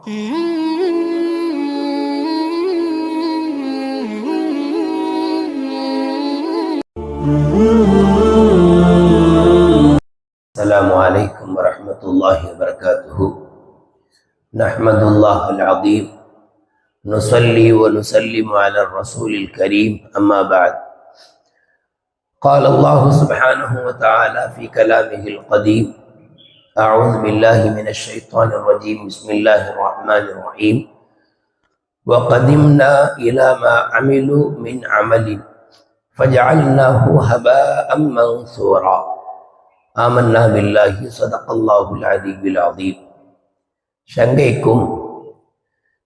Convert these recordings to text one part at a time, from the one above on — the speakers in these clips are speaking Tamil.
السلام عليكم ورحمة الله وبركاته نحمد الله العظيم نصلي ونسلم على الرسول الكريم أما بعد قال الله سبحانه وتعالى في كلامه القديم أعوذ بالله من الشيطان الرجيم بسم الله الرحمن الرحيم وقدمنا إلى ما عملوا من عمل فجعلناه هباء منثورا ஆமன்னா பில்லாஹி சதகல்லாஹுல் அலிபில் அதீம் சங்கைக்கும்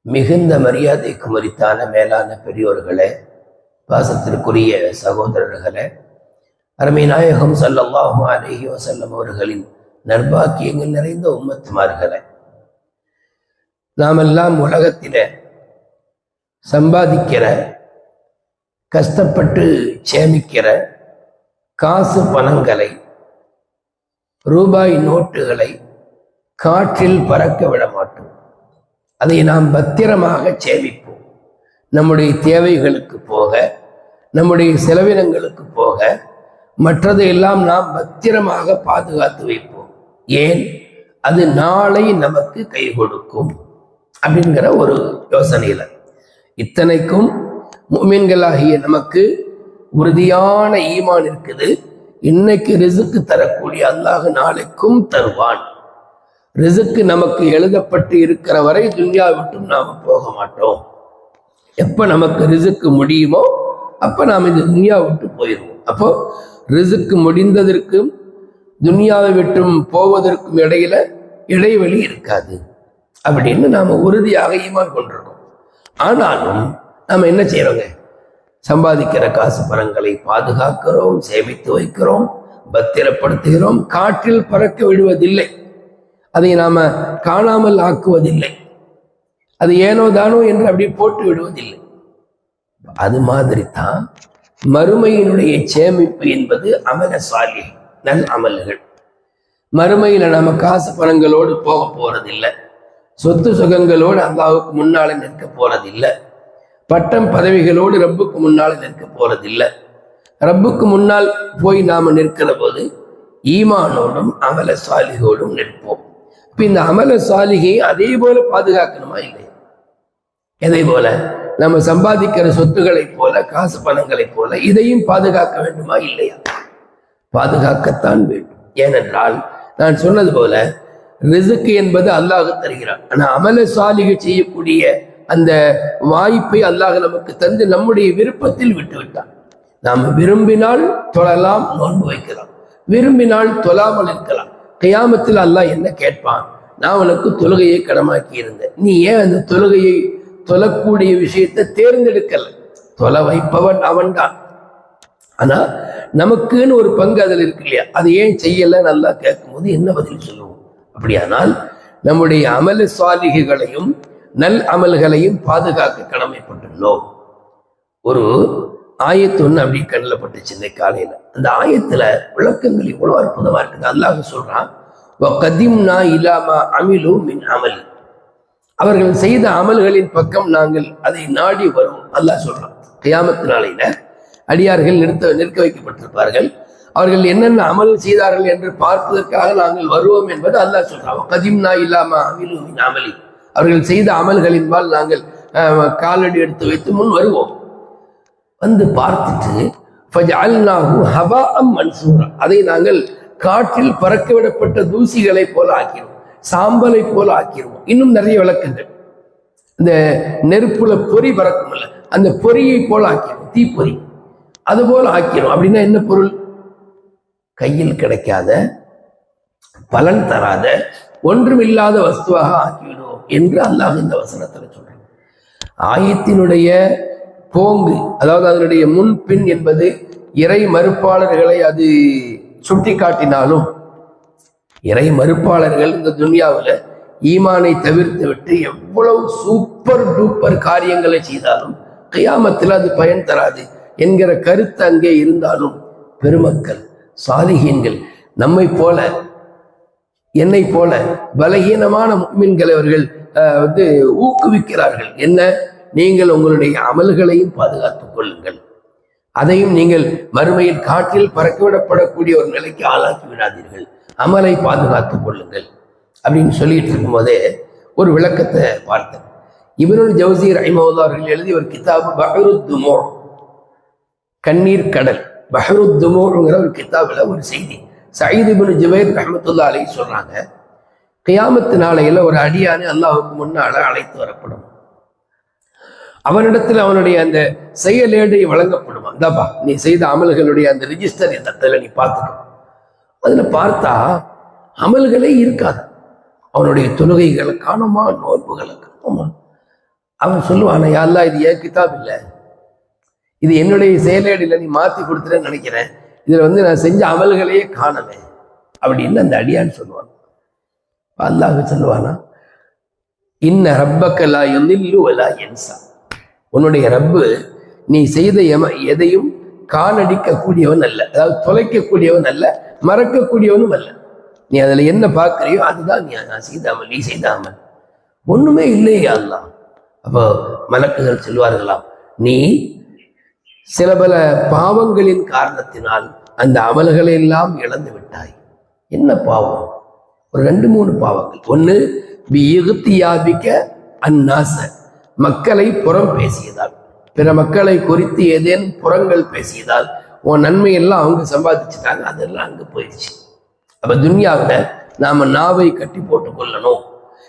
மிகுந்த மரியாதைக்கும் உரித்தான மேலான பெரியோர்களே பாசத்திற்குரிய சகோதரர்களே அருமை நாயகம் சல்லல்லாஹு அலஹி வசல்லம் அவர்களின் நர்பாக்கியங்கள் நிறைந்த உம்மத்துமார்களை. நாமெல்லாம் உலகத்தில சம்பாதிக்கிற கஷ்டப்பட்டு சேமிக்கிற காசு பணங்களை ரூபாய் நோட்டுகளை காற்றில் பறக்க விட மாட்டோம். அதை நாம் பத்திரமாக சேமிப்போம். நம்முடைய தேவைகளுக்கு போக நம்முடைய செலவினங்களுக்கு போக மற்றதையெல்லாம் நாம் பத்திரமாக பாதுகாத்து வைப்போம். ஏன்? அது நாளை நமக்கு கை கொடுக்கும் அப்படிங்கிற ஒரு யோசனையில. இத்தனைக்கும் மீன்களாகிய நமக்கு உறுதியான ஈமான் இருக்குது. இன்னைக்கு ரிசுக்கு தரக்கூடிய அல்லாஹ் நாளைக்கும் தருவான். ரிசுக்கு நமக்கு எழுதப்பட்டு இருக்கிற வரை துன்யா விட்டும் நாம் போக மாட்டோம். எப்ப நமக்கு ரிசுக்கு முடியுமோ அப்ப நாம் இந்த துன்யா விட்டு போயிடுவோம். அப்போ ரிசுக்கு முடிந்ததற்கும் துன்யாவை விட்டும் போவதற்கும் இடையில இடைவெளி இருக்காது. அப்படின்னு நாம உறுதியாக ஈமான் கொண்டிருக்கோம். ஆனாலும் நாம என்ன செய்யறோங்க சம்பாதிக்கிற காசு பணங்களை பாதுகாக்கிறோம் சேமித்து வைக்கிறோம் பத்திரப்படுத்துகிறோம் காற்றில் பறக்க விடுவதில்லை. அதை நாம காணாமல் ஆக்குவதில்லை. அது ஏனோ தானோ என்று அப்படி போட்டு விடுவதில்லை. அது மாதிரி தான் மறுமையினுடைய சேமிப்பு என்பது அமல சாலி நல் அமல்கள். மறுமையில நம்ம காசு பணங்களோடு போக போறதில்லை. சொத்து சுகங்களோடு அல்லாவுக்கு முன்னால நிற்க போறதில்லை. பட்டம் பதவிகளோடு ரப்புக்கு முன்னால் நிற்க போறதில்லை. ரப்புக்கு முன்னால் போய் நாம நிற்கிற போது ஈமானோடும் அமல சாலிகோடும் நிற்போம். இப்ப இந்த அமல சாலிகையை அதே போல பாதுகாக்கணுமா இல்லை எதை போல? நம்ம சம்பாதிக்கிற சொத்துக்களை போல காசு பணங்களை போல இதையும் பாதுகாக்க வேண்டுமா இல்லையா? பாதுகாக்கத்தான் வேண்டும். ஏனென்றால் நான் சொன்னது போல ரிசுக்கு என்பது அல்லாஹ் தருகிறான். ஆனால் அமல சாலிகை செய்யக்கூடிய அந்த வாய்ப்பை அல்லாஹ் நமக்கு தந்து நம்முடைய விருப்பத்தில் விட்டு விட்டான் நாம் விரும்பினால் தொழலாம் நோன்பு வைக்கலாம். விரும்பினால் தொழாமல் இருக்கலாம். கையாமத்தில் அல்லாஹ் என்ன கேட்பான்? நான் உனக்கு தொழுகையை கடமாக்கி இருந்தேன் நீ ஏன் அந்த தொழுகையை தொழக்கூடிய விஷயத்தை தேர்ந்தெடுக்கல? தொலை வைப்பவன் அவன்தான். ஆனா நமக்குன்னு ஒரு பங்கு அதில் இருக்கு இல்லையா? அது ஏன் செய்யல? நல்லா கேட்கும்போது என்ன பதில் சொல்லுவோம்? அப்படியானால் நம்முடைய அமல சாலிகைகளையும் நல் அமல்களையும் பாதுகாக்க கடமைப்பட்டுள்ளோம். ஒரு ஆயத்து ஒன்று அப்படி கண்ணில் பட்டுச்சு இந்த காலையில. அந்த ஆயத்துல விளக்கங்கள் இவ்வளோ அற்புதமாக இருக்குது அல்லாஹ் சொல்றான். கதிம்னா இலாமா அமிலு மின் அமல். அவர்கள் செய்த அமல்களின் பக்கம் நாங்கள் அதை நாடி வரும். அல்லாஹ் சொல்றான். கையாமத்து நாளையில் அடியார்கள் நிறுத்த நிற்க வைக்கப்பட்டிருப்பார்கள். அவர்கள் என்னென்ன அமல் செய்தார்கள் என்று பார்ப்பதற்காக நாங்கள் வருவோம் என்பது அல்லாஹ் சொல்றான். கதிம்னா இல்லாம அமிலுமின் அமலி அவர்கள் செய்த அமல்களின்பால் நாங்கள் காலடி எடுத்து வைத்து முன் வருவோம். வந்து பார்த்துட்டு அதை நாங்கள் காற்றில் பறக்க விடப்பட்ட போல ஆக்கிடுவோம். சாம்பலை போல ஆக்கிடுவோம். இன்னும் நிறைய விளக்கங்கள். இந்த நெருப்புல பொறி பறக்கும் அந்த பொறியை போல ஆக்கிடுவோம். தீப்பொறி. அதுபோல் ஆக்கிடும் அப்படின்னா என்ன பொருள்? கையில் கிடைக்காத பலன் தராத ஒன்றுமில்லாத வஸ்துவாக ஆக்கிவிடுவோம் என்று அல்லாஹ் இந்த வசனத்தில் சொல்றேன். ஆயத்தினுடைய போங்கு அதாவது அதனுடைய முன்பின் என்பது இறை மறுப்பாளர்களை அது சுட்டி காட்டினாலும் இறை மறுப்பாளர்கள் இந்த துன்யாவில் ஈமானை தவிர்த்து விட்டு எவ்வளவு சூப்பர் டூப்பர் காரியங்களை செய்தாலும் கையாமத்தில் அது பயன் தராது. என்கிற கருத்து அங்கே இருந்தாலும் பெருமக்கள் சாலிகீன்கள் நம்மை போல என்னை போல பலகீனமான முக்மின்களை அவர்கள் அஹ், வந்து ஊக்குவிக்கிறார்கள். என்ன? நீங்கள் உங்களுடைய அமல்களையும் பாதுகாத்துக் கொள்ளுங்கள். அதையும் நீங்கள் மறுமையில் காற்றில் பறக்கவிடப்படக்கூடிய ஒரு நிலைக்கு ஆளாக்கி விடாதீர்கள். அமலை பாதுகாத்துக் கொள்ளுங்கள். அப்படின்னு சொல்லிட்டு இருக்கும்போதே ஒரு விளக்கத்தை பார்த்தேன். இவனுள் ஜவுசி ரஹிமவுல்லா அவர்கள் எழுதிய ஒரு கிதாபு பஹருத்துமோ கண்ணீர் கடல் பஹருத்துமோங்கிற ஒரு கித்தாபில் ஒரு செய்தி. சயீத் இப்னு ஜுபைர் ரஹமத்துல்லா அலி சொல்றாங்க கியாமத்து நாளையில ஒரு அடியானு அல்லாஹுக்கு முன்னால அழைத்து வரப்படும். அவனிடத்தில் அவனுடைய அந்த செயலேடை வழங்கப்படுமா. இந்தாப்பா நீ செய்த அமல்களுடைய அந்த ரிஜிஸ்டர் இடத்துல நீ பார்த்துக்கோ. அதுல பார்த்தா அமல்களே இருக்காது. அவனுடைய தொழுகைகளை காணுமா நோன்புகளை காணுமா அவன் சொல்லுவான் யாரெல்லாம் இது ஏன் கிதாப் இல்லை? இது என்னுடைய செயலேடில் நீ மாத்தி கொடுத்துறேன்னு நினைக்கிறேன். இதுல வந்து நான் செஞ்ச அமல்களையே காணவே அப்படின்னு அந்த அடியான்னு சொல்லுவான்? அல்லாஹ் சொல்லுவானா இன்ன ரப்பக்கலா எல்லில்லு என்சா உன்னுடைய ரப்பு நீ செய்த எம எதையும் காணடிக்கக்கூடியவன் அல்ல. அதாவது தொலைக்கக்கூடியவன் அல்ல மறக்கக்கூடியவனும் அல்ல. நீ அதுல என்ன பார்க்கறியோ அதுதான் நீ நான் செய்தாமல் நீ செய்தாமல் ஒண்ணுமே இல்லையே அல்லாஹ். அப்போ மலக்குகள் சொல்வார்களாம் நீ சில பல பாவங்களின் காரணத்தினால் அந்த அமல்களை எல்லாம் இழந்து விட்டாய். என்ன பாவம்? ஒரு ரெண்டு மூணு பாவங்கள். ஒன்று வியுக்தியாபிக்க அந்நாச மக்களை புறம் பேசியதால். பிற மக்களை குறித்து ஏதேனும் புறங்கள் பேசியதால் உன் நன்மையெல்லாம் அவங்க சம்பாதிச்சுட்டாங்க அதெல்லாம் அங்கே போயிடுச்சு. அப்போ துன்யாவில் நாம நாவை கட்டி போட்டுக் கொள்ளணும்.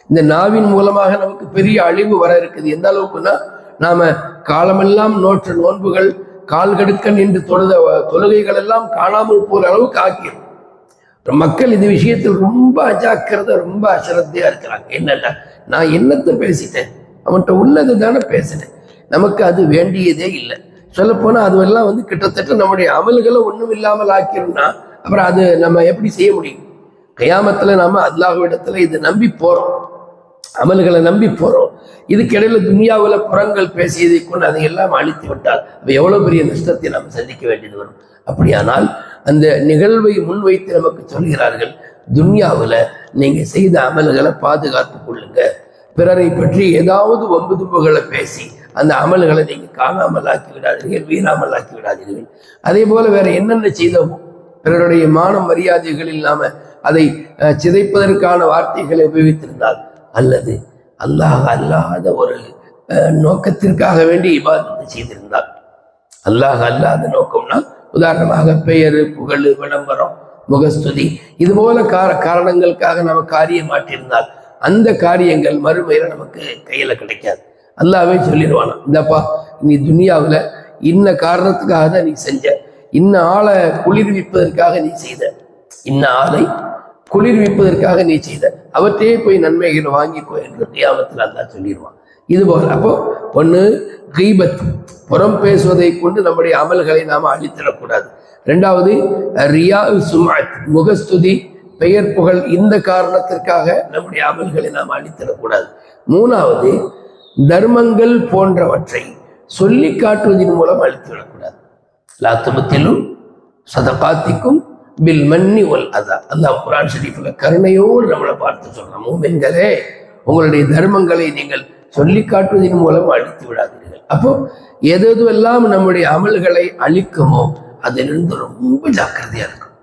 இந்த நாவின் மூலமாக நமக்கு பெரிய அழிவு வர இருக்குது. எந்த அளவுக்குன்னா நாம காலமெல்லாம் நோற்ற நோன்புகள் கால் கடுக்க நின்று தொழுத தொழுகைகள் எல்லாம் காணாமல் போகிற அளவுக்கு ஆக்கிரும் மக்கள் இந்த விஷயத்தில் ரொம்ப அஜாக்கிரதை ரொம்ப அசிரத்தையா இருக்கிறாங்க. என்னன்னா நான் என்னத்தை பேசிட்டேன்? அவன்கிட்ட உள்ளது தானே பேசினேன். நமக்கு அது வேண்டியதே இல்லை. சொல்லப்போனா அதுவெல்லாம் வந்து கிட்டத்தட்ட நம்முடைய அமல்களை ஒண்ணும் இல்லாமல் ஆக்கிரும்னா அப்புறம் அது நம்ம எப்படி செய்ய முடியும்? கயாமத்துல நாம அல்லாஹ்விடத்துல இதை நம்பி போறோம். அமல்களை நம்பி போறோம். இதுக்கிடையில் துனியாவுல புறங்கள் பேசியதை கொண்டு அதை எல்லாம் அழித்து விட்டால் அப்போ எவ்வளவு பெரிய நஷ்டத்தை நாம் சந்திக்க வேண்டியது வரும். அப்படியானால் அந்த நிகழ்வை முன்வைத்து நமக்கு சொல்கிறார்கள் துன்யாவுல நீங்க செய்த அமல்களை பாதுகாத்து கொள்ளுங்க. பிறரை பற்றி ஏதாவது ஒன்பு தும்புகளை பேசி அந்த அமல்களை நீங்க காணாமல் ஆக்கி விடாதீர்கள் வீணாமல் ஆக்கி விடாதீர்கள். அதே போல வேற என்னென்ன செய்தோமோ? பிறருடைய மான மரியாதைகள் இல்லாம அதை அஹ், சிதைப்பதற்கான வார்த்தைகளை உபயோகித்திருந்தால் அல்லது அல்லாஹ் அல்லாத ஒரு நோக்கத்திற்காக வேண்டி இபாதத்தை செய்திருந்தால். அல்லாஹ் அல்லாத நோக்கம்னா உதாரணமாக பெயர் புகழ் விளம்பரம் முகஸ்துதி இது போல கார காரணங்களுக்காக நம்ம காரியம் மாற்றிருந்தால் அந்த காரியங்கள் மறுமையில நமக்கு கையில கிடைக்காது. அல்லாவே சொல்லிடுவானா இந்தப்பா நீ துனியாவில் இன்ன காரணத்துக்காக தான் நீ செஞ்ச இன்ன ஆளை குளிர்விப்பதற்காக நீ செய்த இன்ன ஆளை குளிர்விப்பதற்காக நீ செய்த அவற்றையே போய் நன்மைகளை வாங்கிக்கோ என்று தியாமத்தில் அல்லா சொல்லிடுவான். இது போல அப்போ ஒன்று கீபத் புறம் பேசுவதை கொண்டு நம்முடைய அமல்களை நாம அழித்திடக்கூடாது. ரெண்டாவது ரியா சுமாத் முகஸ்துதி பெயர் புகழ் இந்த காரணத்திற்காக நம்முடைய அமல்களை நாம் அழித்திடக்கூடாது. மூணாவது தர்மங்கள் போன்றவற்றை சொல்லி காட்டுவதன் மூலம் அழித்துவிடக்கூடாது. லாத்துபத்திலும் சதகாத்திக்கும் பில் மன்னி ஒல் அதா அல்லாஹ் குரான் ஷரீஃபில் கருணையோடு நம்மளை பார்த்து சொல்றோம் மூமென்களே உங்களுடைய தர்மங்களை நீங்கள் சொல்லி காட்டுவதன் மூலம் அழித்து விடாதீர்கள். அப்போ எது எதுவெல்லாம் நம்முடைய அமல்களை அழிக்குமோ அதிலிருந்து ரொம்ப ஜாக்கிரதையா இருக்கும்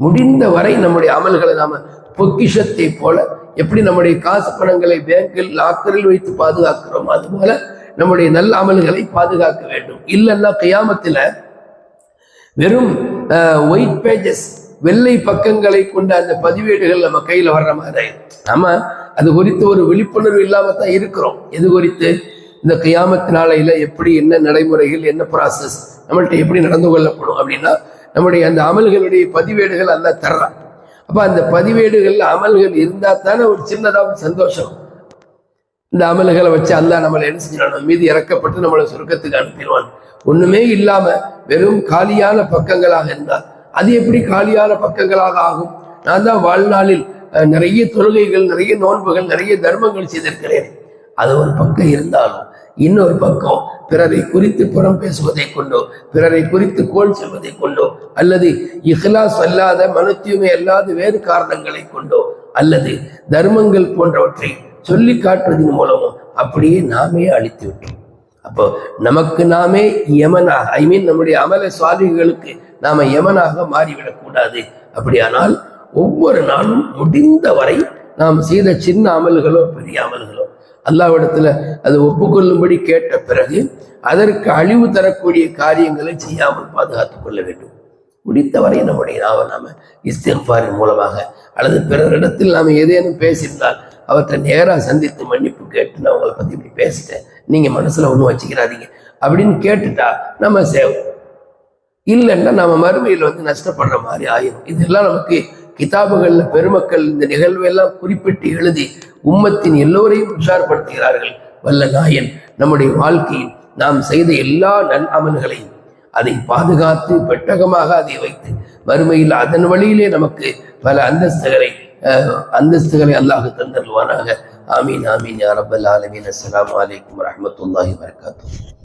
முடிந்த வரை நம்முடைய அமல்களை நாம பொக்கிஷத்தை போல எப்படி நம்முடைய காசு பணங்களை பேங்கில் லாக்கரில் வைத்து பாதுகாக்கிறோம் அதுபோல நம்முடைய நல்ல அமல்களை பாதுகாக்க வேண்டும். இல்லைன்னா கையாமத்தில் வெறும் ஒயிட் பேஜஸ் வெள்ளை பக்கங்களை கொண்ட அந்த பதிவேடுகள் நம்ம கையில வர்ற மாதிரி. நம்ம அது குறித்து ஒரு விழிப்புணர்வு இல்லாம தான் இருக்கிறோம். எது குறித்து? இந்த கியாமத்து நாளையில எப்படி என்ன நடைமுறைகள் என்ன ப்ராசஸ் நம்மள்ட்ட எப்படி நடந்து கொள்ளப்படும் அப்படின்னா நம்முடைய அந்த அமல்களுடைய பதிவேடுகள் அல்ல தர்றான் அப்ப அந்த பதிவேடுகள் அமல்கள் இருந்தா தானே ஒரு சின்னதாக சந்தோஷம். இந்த அமல்களை வச்சு அல்லாஹ் நம்மளை என்ன செஞ்சிடணும் மீது இறக்கப்பட்டு நம்மளை சுருக்கத்துக்கு அனுப்பிடுவான். ஒண்ணுமே இல்லாம வெறும் காலியான பக்கங்களாக இருந்தால் அது எப்படி காலியான பக்கங்களாக ஆகும்? நான் தான் வாழ்நாளில் நிறைய தொழுகைகள் நிறைய நோன்புகள் நிறைய தர்மங்கள் செய்திருக்கிறேன். அது ஒரு பக்கம் இருந்தாலும் இன்னொரு பக்கம் பிறரை குறித்து புறம் பேசுவதை கொண்டோ பிறரை குறித்து கோல் சொல்வதை கொண்டோ அல்லது இஹ்லாஸ் அல்லாத மனத்தியுமை அல்லாத வேறு காரணங்களை கொண்டோ அல்லது தர்மங்கள் போன்றவற்றை சொல்லி காட்டுவதன் மூலமும் அப்படியே நாமே அழித்து விட்டோம். அப்போ நமக்கு நாமே யமனாக ஐ மீன் நம்முடைய அமல சுவாதிகளுக்கு நாம யமனாக மாறிவிடக் கூடாது அப்படியானால் ஒவ்வொரு நாளும் முடிந்த வரை நாம் செய்த சின்ன அமல்களோ பெரிய அமல்களோ அல்லாவிடத்துல அது ஒப்புக்கொள்ளும்படி கேட்ட பிறகு அதற்கு அழிவு தரக்கூடிய காரியங்களை செய்யாமல் பாதுகாத்துக் கொள்ள வேண்டும். முடித்தவரை நம்முடைய நாம நாம இஸ்திஃபாரின் மூலமாக அல்லது பிறரிடத்தில் நாம் ஏதேனும் பேசியிருந்தால் அவர்கிட்ட நேராக சந்தித்து மன்னிப்பு கேட்டு நான் அவங்கள பத்தி இப்படி பேசிட்டேன். நீங்க மனசுல ஒன்றும் வச்சுக்கிறாதீங்க. அப்படின்னு கேட்டுட்டா நம்ம சேவ். இல்லைன்னா நம்ம மறுமையில் வந்து நஷ்டப்படுற மாதிரி ஆயிரும். இதெல்லாம் நமக்கு கிதாபுகள்ல பெருமக்கள் இந்த நிகழ்வெல்லாம் குறிப்பிட்டு எழுதி உம்மத்தின் எல்லோரையும் உஷார்படுத்துகிறார்கள். வல்ல நாயன் நம்முடைய வாழ்க்கையில் நாம் செய்த எல்லா நல் அமல்களையும் அதை பாதுகாத்து பெட்டகமாக அதை வைத்து வறுமையில் அதன் வழியிலே நமக்கு பல அந்தஸ்துகளை அந்தஸ்துகளை அல்லாஹ் தந்தருவானாக ஆமீன் ஆமீன் யா ரப்பல் ஆலமீன் அஸ்ஸலாமு அலைக்கும் வரஹ்மத்துல்லாஹி வபரகாத்துஹு